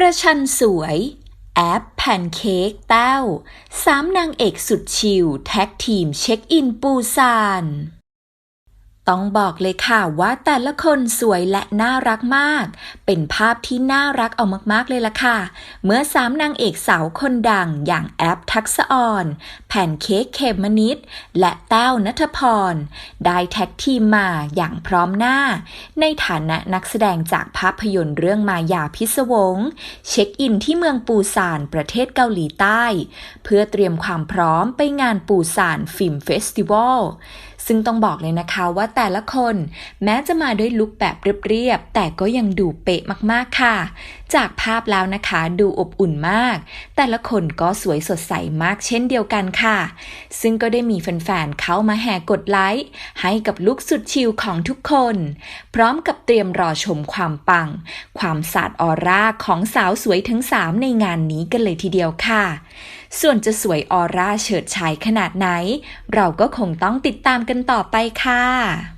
ประชันสวย แอปแพนเค้กเต้า สามนางเอกสุดชิลแท็กทีมเช็คอินปูซาน ต้องบอกเลยค่ะว่าแต่ละคนสวยและน่ารักมาก เป็นภาพที่น่ารักเอามากๆเลยล่ะค่ะ เมื่อสามนางเอกสาวคนดังอย่างแอปทักษออน แผ่นเค้กเขมมนิด และแต้วนัทพร ได้แท็กทีมมาอย่างพร้อมหน้า ในฐานะนักแสดงจากภาพยนตร์เรื่องมายาพิศวง เช็คอินที่เมืองปูซานประเทศเกาหลีใต้ เพื่อเตรียมความพร้อมไปงานปูซานฟิล์มเฟสติวัลซึ่งต้องบอกเลยนะคะว่าแต่ละคน แม้จะมาด้วยลุคแบบเรียบๆ แต่ก็ยังดูเป๊ะมากๆค่ะ จากภาพแล้วนะคะดูอบอุ่นมาก แต่ละคนก็สวยสดใสมากเช่นเดียวกันค่ะ ซึ่งก็ได้มีแฟนๆ เข้ามาแห่กดไลค์ให้กับลุคสุดชิลของทุกคน พร้อมกับเตรียมรอชมความปัง ความสาดออร่าของสาวสวยทั้ง 3 ในงานนี้กันเลยทีเดียวค่ะส่วนจะสวยออร่าเฉิดฉายขนาดไหน เราก็คงต้องติดตามกันต่อไปค่ะ